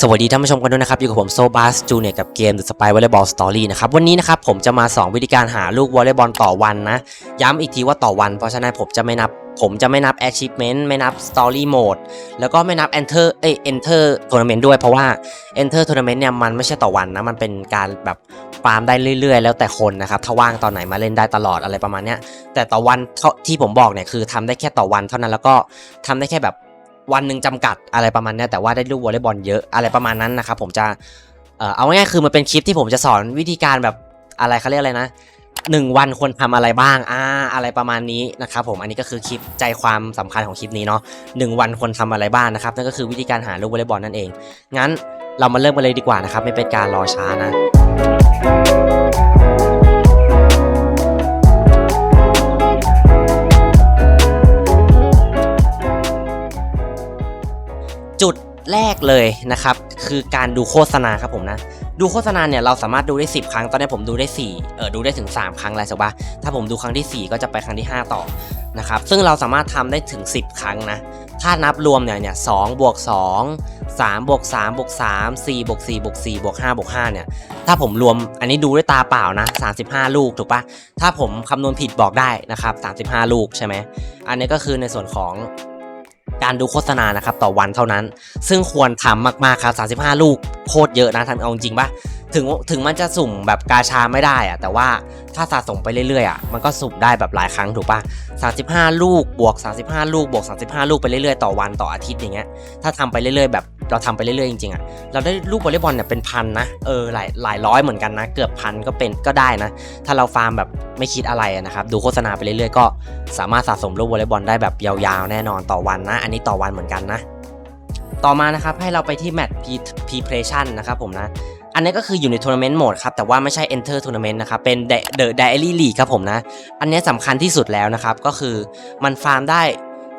สวัสดีท่านผู้ชมกันด้วยนะครับ อยู่กับผมโซบาสจูเนียกับเกม The Spy Volleyball Story นะครับ วันนี้นะครับผมจะมาสอนวิธีการหาลูกวอลเลย์บอลต่อวันนะ ย้ำอีกทีว่าต่อวัน เพราะฉะนั้นผมจะไม่นับ ผมจะไม่นับ achievement ไม่นับ story mode แล้วก็ไม่นับ enter เอ้ย enter tournament ด้วยเพราะว่า enter tournament เนี่ยมันไม่ใช่ต่อวันนะ มันเป็นการแบบฟาร์มได้เรื่อย ๆ แล้วแต่คนนะครับ ถ้าว่างตอนไหนมาเล่นได้ตลอดอะไรประมาณเนี้ยแต่ต่อวันเท่าที่ผมบอกเนี่ยคือทำได้แค่ต่อวันเท่านั้นแล้วก็ทำได้แค่แบบ วันหนึ่งจำกัดอะไรประมาณเนี้ยแต่ว่าได้ลูกวอลเลย์บอลเยอะอะไรประมาณนั้นนะครับผมจะเออเอาง่ายๆคือมันเป็นคลิปที่ผมจะสอนวิธีการแบบอะไรเขาเรียกอะไรนะหนึ่งวันควรทำอะไรบ้างอ่าอะไรประมาณนี้นะครับผมอันนี้ก็คือคลิปใจความสำคัญของคลิปนี้เนาะหนึ่งวันควรทำอะไรบ้างนะครับนั่นก็คือวิธีการหาลูกวอลเลย์บอลนั่นเอง งั้นเรามาเริ่มกันเลยดีกว่านะครับไม่เป็นการรอช้านะ จุดแรกเลยนะครับ คือการดูโฆษณาครับผมนะ ดูโฆษณาเนี่ยเราสามารถดูได้ 10 ครั้ง ตอนนี้ผมดูได้4เออดูได้ถึง 3 ครั้งแล้วใช่ปะถ้าผมดูครั้งที่ 4 ก็จะไปครั้งที่ 5 ต่อนะครับซึ่งเราสามารถทำได้ถึง 10 ครั้งนะ ถ้านับรวมเนี่ยเนี่ยสบวก2 3บวก3บวก3 4บวก4บวก4บวก5บวก5เนี่ย ถ้าผมรวมอันนี้ดูด้วยตาเปล่านะ35ลูกถูกปะถ้าผมคำนวณผิดบอกได้นะครับ35ลูกใช่ไหมอันนี้ก็คือในส่วนของ การดูโฆษณานะครับต่อวันเท่านั้น ซึ่งควรทำมากๆครับ35 ลูกโคตรเยอะนะทำเอาจริงปะถึงถึงมันจะสุ่มแบบกาชาไม่ได้อะแต่ว่าถ้าสะสมไปเรื่อยๆอะมันก็สุ่มได้แบบหลายครั้งถูกปะ35 ลูกบวก 35 ลูกบวก 35 ลูกไปเรื่อยๆต่อวันต่ออาทิตย์อย่างเงี้ยถ้าทำไปเรื่อยๆแบบ เราทำไปเรื่อยๆจริงๆอะเราได้ลูกวอลเลย์บอลเนี่ยเป็นพันนะเออหลายหลายร้อยเหมือนกันนะ เกือบพันก็เป็นก็ได้นะ ถ้าเราฟาร์มแบบไม่คิดอะไรนะครับดูโฆษณาไปเรื่อยๆก็สามารถสะสมลูกวอลเลย์บอลได้แบบยาวๆแน่นอนต่อวันนะ อันนี้ต่อวันเหมือนกันนะ ต่อมานะครับให้เราไปที่ Match Preparation นะครับผมนะอันนี้ก็คืออยู่ในทัวร์นาเมนต์โหมดครับ แต่ว่าไม่ใช่ Enter Tournament นะครับ เป็น The Diary League ครับผมนะ อันนี้สำคัญที่สุดแล้วนะครับ ก็คือมันฟาร์มได้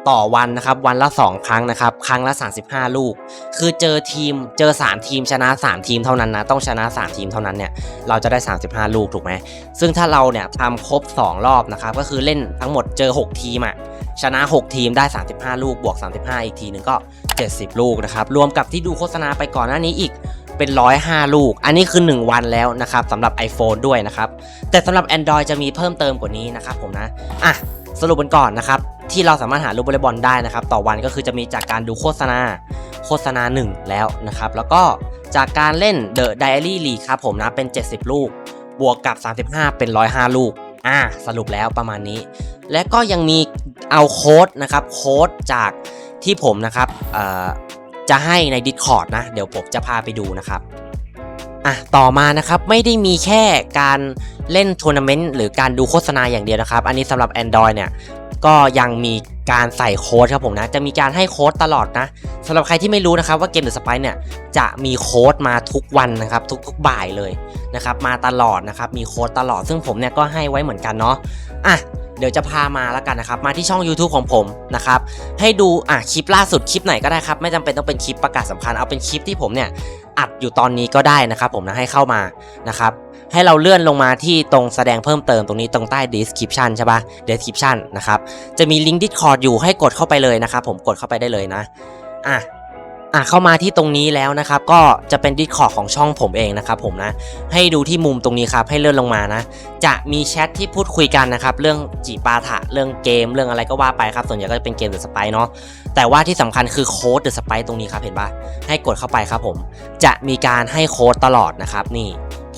ต่อวันนะครับวันละ 2 ครั้งนะครับครั้งละ 35 ลูก คือเจอทีมเจอ 3 ทีมชนะ 3 ทีมเท่านั้นนะต้องชนะ 3 ทีมเท่านั้นเนี่ยเราจะได้ 35 ลูกถูกไหมซึ่งถ้าเราเนี่ยทำครบ 2 รอบนะครับก็คือเล่นทั้งหมดเจอ 6 ทีมอะชนะ 6 ทีมได้ 35 ลูกบวก 35 อีกทีหนึ่งก็ 70 ลูกนะครับรวมกับที่ดูโฆษณาไปก่อนหน้านี้อีกเป็น 105 ลูก อันนี้คือ 1 วันแล้วนะครับสำหรับ iPhone ด้วยนะครับแต่สำหรับ Android จะมีเพิ่มเติมกว่านี้นะครับผมนะอะสรุปกันก่อนนะครับ ที่เราสามารถหาลูกวอลเลย์บอลได้นะครับ ต่อวันก็คือจะมีจากการดูโฆษณาโฆษณา 1 แล้วนะครับ แล้วก็จากการเล่น The Diary League ครับผมนะ เป็น 70 ลูก บวกกับ 35 เป็น 105 ลูก อะสรุปแล้วประมาณนี้ และก็ยังมีเอาโค้ดนะครับ โค้ดจากที่ผมนะครับจะให้ใน Discord นะ เดี๋ยวผมจะพาไปดูนะครับอะต่อมานะครับไม่ได้มีแค่การเล่นทัวร์นาเมนต์หรือการดูโฆษณาอย่างเดียวนะครับ อันนี้สำหรับ Android เนี่ย ก็ยังมีการใส่โค้ดครับผมนะ จะมีการให้โค้ดตลอดนะสำหรับใครที่ไม่รู้นะครับว่าเกมเดอะสไปเนี่ยจะมีโค้ดมาทุกวันนะครับทุกๆบ่ายเลยนะครับมาตลอดนะครับมีโค้ดตลอดซึ่งผมเนี่ยก็ให้ไว้เหมือนกันเนาะอะ เดี๋ยวจะพามาแล้วกันนะครับ มาที่ช่อง YouTube ของผมนะครับ ให้ดูอะคลิปล่าสุดคลิปไหนก็ได้ครับ ไม่จำเป็นต้องเป็นคลิปประกาศสำคัญ เอาเป็นคลิปที่ผมเนี่ยอัดอยู่ตอนนี้ก็ได้นะครับ ผมนะให้เข้ามานะครับให้เราเลื่อนลงมาที่ตรงแสดงเพิ่มเติมตรงนี้ตรงใต้ description ใช่ปะ description นะครับ จะมีลิงก์ Discord อยู่ให้กดเข้าไปเลยนะครับ ผมกดเข้าไปได้เลยนะ อะ อะเข้ามาที่ตรงนี้แล้วนะครับ ก็จะเป็น Discord ของช่องผมเองนะครับผมนะ ให้ดูที่มุมตรงนี้ครับ ให้เลื่อนลงมานะ จะมีแชทที่พูดคุยกันนะครับ เรื่องจีปาถะ เรื่องเกม เรื่องอะไรก็ว่าไปครับ ส่วนใหญ่ก็จะเป็นเกมเดอะสไปเนาะ แต่ว่าที่สำคัญคือโค้ดเดอะสไปตรงนี้ครับ เห็นปะให้กดเข้าไปครับผม จะมีการให้โค้ดตลอดนะครับ นี่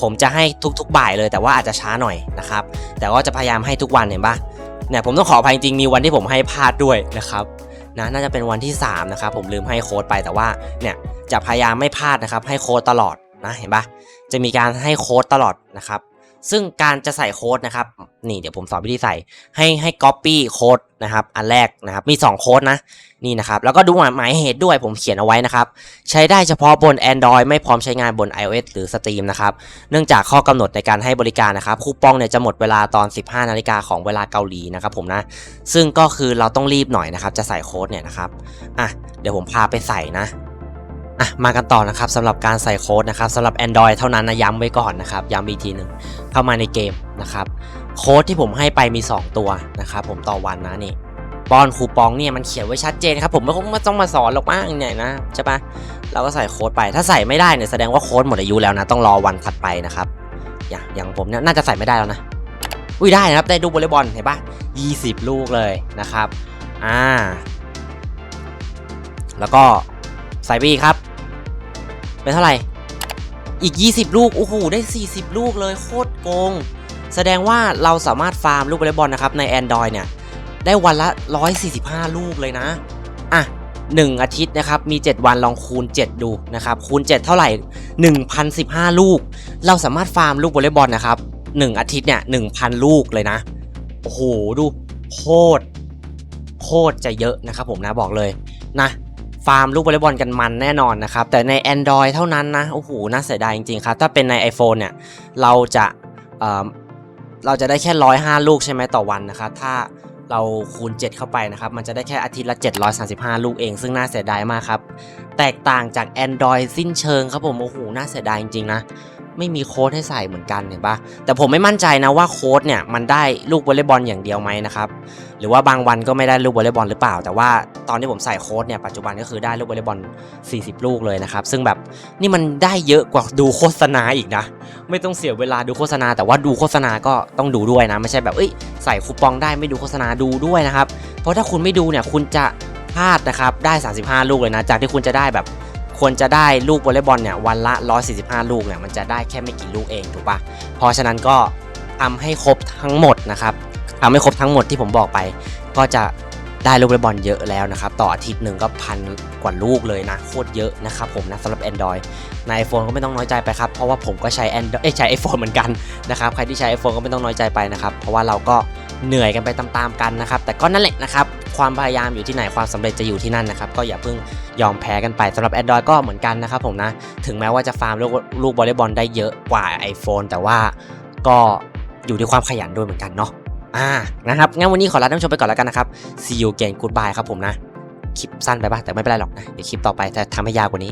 ผมจะให้ทุกๆบ่ายเลย แต่ว่าอาจจะช้าหน่อยนะครับ แต่ว่าจะพยายามให้ทุกวันเห็นปะเนี่ยผมต้องขออภัยจริงมีวันที่ผมให้พลาดด้วยนะครับ นะน่าจะเป็นวันที่ 3 นะครับ ผมลืมให้โค้ดไปแต่ว่าเนี่ยจะพยายามไม่พลาดนะครับ ให้โค้ดตลอดนะเห็นปะจะมีการให้โค้ดตลอดนะครับ ซึ่งการจะใส่โค้ดนะครับนี่เดี๋ยวผมสอนวิธีใส่ให้ให้ copy โค้ดนะครับอันแรกนะครับมี2โค้ดนะนี่นะครับแล้วก็ดูหมายเหตุด้วยผมเขียนเอาไว้นะครับใช้ได้เฉพาะบน Android ไม่พร้อมใช้งานบน iOS หรือ Steam นะครับเนื่องจากข้อกำหนดในการให้บริการนะครับคูปองเนี่ยจะหมดเวลาตอน 15นาฬิกาของเวลาเกาหลีนะครับผมนะซึ่งก็คือเราต้องรีบหน่อยนะครับจะใส่โค้ดเนี่ยนะครับอะเดี๋ยวผมพาไปใส่นะ อะมากันต่อนะครับสำหรับการใส่โค้ดนะครับสำหรับ Android เท่านั้นนะย้ำไว้ก่อนนะครับย้ำอีกทีหนึ่งเข้ามาในเกมนะครับโค้ดที่ผมให้ไปมี 2 ตัวนะครับผมต่อวันนะนี่ป้อนคูปองเนี่ยมันเขียนไว้ชัดเจนครับผมไม่คงไม่ต้องมาสอนหรอกมั้งเนี่ยนะใช่ปะเราก็ใส่โค้ดไปถ้าใส่ไม่ได้เนี่ยแสดงว่าโค้ดหมดอายุแล้วนะต้องรอวันถัดไปนะครับอย่างอย่างผมเนี่ยน่าจะใส่ไม่ได้แล้วนะอุ้ยได้นะครับได้ดูวอลเลย์บอลเห็นปะ20 ลูกเลยนะครับอ่าแล้วก็ ใส่ไปอีกครับ เป็นเท่าไหร่ อีก 20 ลูก โอ้โห ได้ 40 ลูกเลยโคตรโกง แสดงว่าเราสามารถฟาร์มลูกวอลเลย์บอลนะครับ ใน Android เนี่ย ได้วันละ 145 ลูกเลยนะ อะ 1 อาทิตย์นะครับ มี 7 วันลองคูณ 7 ดูนะครับ คูณ 7 เท่าไหร่ 1,015 ลูก เราสามารถฟาร์มลูกวอลเลย์บอลนะครับ 1 อาทิตย์เนี่ย 1,000 ลูกเลยนะ โอ้โห ดูโคตรโคตรจะเยอะนะครับผมนะบอกเลยนะ ฟาร์มลูกวอลเลย์บอลกันมันแน่นอนนะครับแต่ใน Android เท่านั้นนะโอ้โหน่าเสียดายจริงๆครับถ้าเป็นใน iPhone เนี่ยเราจะเเราจะได้แค่ร้อยห้าลูกใช่ไหมต่อวันนะครับถ้าเราคูณ 7 เข้าไปนะครับ มันจะได้แค่อาทิตย์ละ 735 ลูกเอง ซึ่งน่าเสียดายมากครับ แตกต่างจาก Android สิ้นเชิงครับผม โอ้โห น่าเสียดายจริงๆนะ ไม่มีโค้ดให้ใส่เหมือนกันเห็นปะแต่ผมไม่มั่นใจนะว่าโค้ดเนี่ยมันได้ลูกวอลเลย์บอลอย่างเดียวไหมนะครับหรือว่าบางวันก็ไม่ได้ลูกวอลเลย์บอลหรือเปล่า แต่ว่าตอนที่ผมใส่โค้ดเนี่ยปัจจุบันก็คือได้ลูกวอลเลย์บอล 40 ลูกเลยนะครับซึ่งแบบนี่มันได้เยอะกว่าดูโฆษณาอีกนะไม่ต้องเสียเวลาดูโฆษณา แต่ว่าดูโฆษณาก็ต้องดูด้วยนะไม่ใช่แบบเอ้ยใส่คูปองได้ไม่ดูโฆษณาดูด้วยนะครับเพราะถ้าคุณไม่ดูเนี่ยคุณจะพลาดนะครับได้ 35 ลูกเลยนะจากที่คุณจะได้แบบ ควรจะได้ลูกวอลเลย์บอลเนี่ยวันละ 145 ลูกเนี่ยมันจะได้แค่ไม่กี่ลูกเองถูกปะเพราะฉะนั้นก็ทำให้ครบทั้งหมดนะครับทำให้ครบทั้งหมดที่ผมบอกไป ก็จะได้ลูกวอลเลย์บอลเยอะแล้วนะครับ ต่ออาทิตย์หนึ่งก็พันกว่าลูกเลยนะ โคตรเยอะนะครับผมนะสำหรับ Android ใน iPhone ก็ไม่ต้องน้อยใจไปครับ เพราะว่าผมก็ใช้ Android เอ้ใช้ iPhone เหมือนกันนะครับ ใครที่ใช้ iPhone ก็ไม่ต้องน้อยใจไปนะครับ เพราะว่าเราก็เหนื่อยกันไปตามๆกันนะครับ แต่ก็นั่นแหละนะครับ ความพยายามอยู่ที่ไหนความสำเร็จจะอยู่ที่นั่นนะครับก็อย่าเพิ่งยอมแพ้กันไปสำหรับแอดดอยก็เหมือนกันนะครับผมนะถึงแม้ว่าจะฟาร์มลูกบอลเลย์บอลได้เยอะกว่า iPhone แต่ว่าก็อยู่ที่ความขยันด้วยเหมือนกันเนาะอ่านะครับงั้นวันนี้ขอลาท่านผู้ชมไปก่อนแล้วกันนะครับ see you again goodbye ครับผมนะคลิปสั้นไปบ้างแต่ไม่เป็นไรหรอกนะเดี๋ยวคลิปต่อไปจะทำให้ยาวกว่านี้